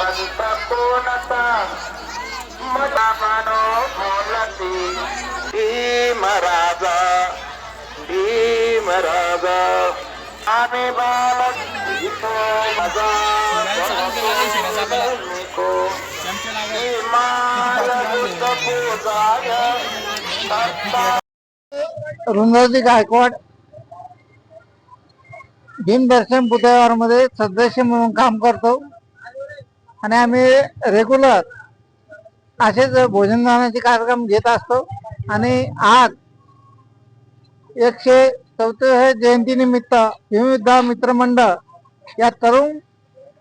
Masih Prabu Nathan. भीमराजा भीमराजा आम्ही बालक इथो माझा गायकवाड भीमदर्शनमध्ये सदस्य म्हणून काम करतो. आणि आम्ही रेग्युलर असेच भोजनदानाचे कार्यक्रम घेत असतो. आणि आज एकशे चौथ्या जयंतीनिमित्त भीमयुद्धा मित्रमंडळ या तरुण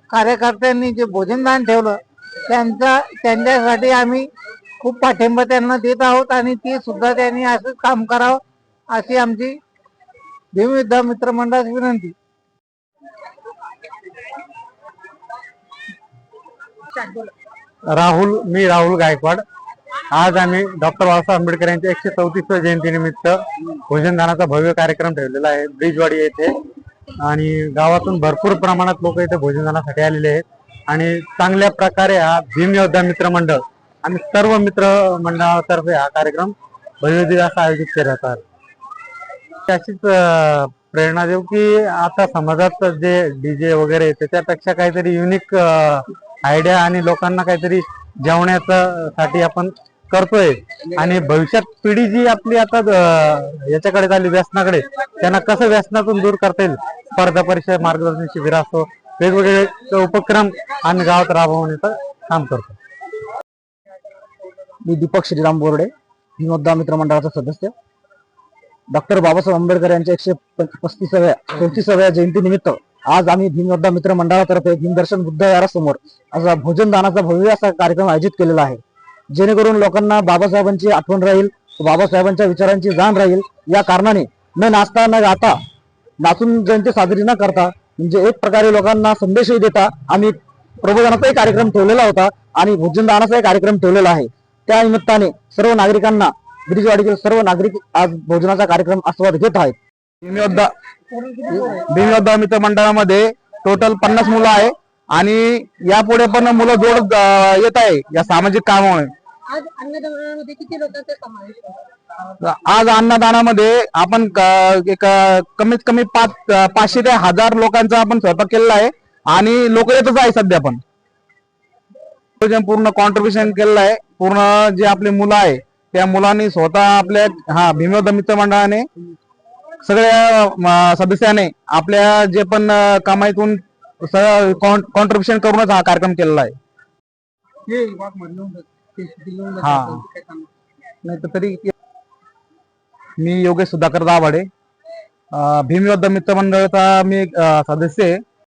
कार्यकर्त्यांनी जे भोजनदान ठेवलं त्यांचा त्यांच्यासाठी आम्ही खूप पाठिंबा त्यांना देत आहोत आणि ती सुद्धा त्यांनी असंच काम करावं अशी आमची भीमयुद्धा मित्रमंडळाची विनंती. राहुल मी राहुल गायकवाड. आज आम्ही डॉक्टर बाबासाहेब आंबेडकर यांच्या एकशे चौतीसव्या जयंतीनिमित्त भोजनदानाचा भव्य कार्यक्रम ठेवलेला आहे. ब्रिजवाडी येथे. आणि गावातून भरपूर प्रमाणात लोक इथे भोजनदानासाठी आलेले आहेत. आणि चांगल्या प्रकारे हा भीम योद्धा आणि सर्व मित्र मंडळातर्फे हा कार्यक्रम भव्य असा आयोजित करत आहात. अशीच प्रेरणा देऊ की आता समाजात जे डीजे वगैरे त्याच्यापेक्षा काहीतरी युनिक आयडिया आणि लोकांना काहीतरी जेवण्याचं साठी आपण करतोय. आणि भविष्यात पिढी जी आपली आता याच्याकडे झाली व्यसनाकडे त्यांना कसं व्यसनातून दूर करता येईल? स्पर्धा परीक्षा मार्गदर्शन शिबिर असतो वेगवेगळे उपक्रम आम्ही गावात राबवण्याचं काम करतो. मी दीपक श्रीराम बोर्डे विनोदा मित्र मंडळाचा सदस्य. डॉक्टर बाबासाहेब आंबेडकर यांच्या एकशे पस्तीसाव्या चौतीसाव्या जयंतीनिमित्त आज आम्ही भीमयोद्धा मित्र मंडळातर्फे भीमदर्शन बुद्धविहारासमोर असा भोजनदानाचा भव्य असा कार्यक्रम आयोजित केलेला आहे. जेणेकरून लोकांना बाबासाहेबांची आठवण राहील बाबासाहेबांच्या विचारांची जाण राहील. या कारणाने न नाचता न गाता नाचून जयंती साजरी न करता म्हणजे एक प्रकारे लोकांना संदेशही देता आम्ही प्रबोधनाचाही कार्यक्रम ठेवलेला होता आणि भोजनदानाचाही कार्यक्रम ठेवलेला आहे. त्या निमित्ताने सर्व नागरिकांना ब्रिजवाडीतील सर्व नागरिक आज भोजनाचा कार्यक्रम आस्वाद घेत आहेत. भीमयोद्धा भीमयोद्धा मित्र मंडळामध्ये टोटल पन्नास मुलं आहे. आणि यापुढे पण मुलं जोड येत आहे या सामाजिक कामामुळे. आज अन्नदानामध्ये आपण एक कमीत कमी पाच पाचशे ते हजार लोकांचा आपण स्वयंपाक केलेला आहे. आणि लोक येतच आहे सध्या पण. पूर्ण कॉन्ट्रीब्युशन केलेलं आहे. पूर्ण जे आपले मुलं आहे त्या मुलांनी स्वतः आपल्या हा भीमयोद्धा मित्र मंडळाने सगळ्या सदस्याने आपल्या जे पण अं, कमाईतून कॉन्ट्रीब्युशन करूनच हा कार्यक्रम केलेला आहे. हा नाही तर तरी मी योगेश सुधाकर दाभाडे भीमयोद्धा मित्र मंडळाचा मी सदस्य आहे.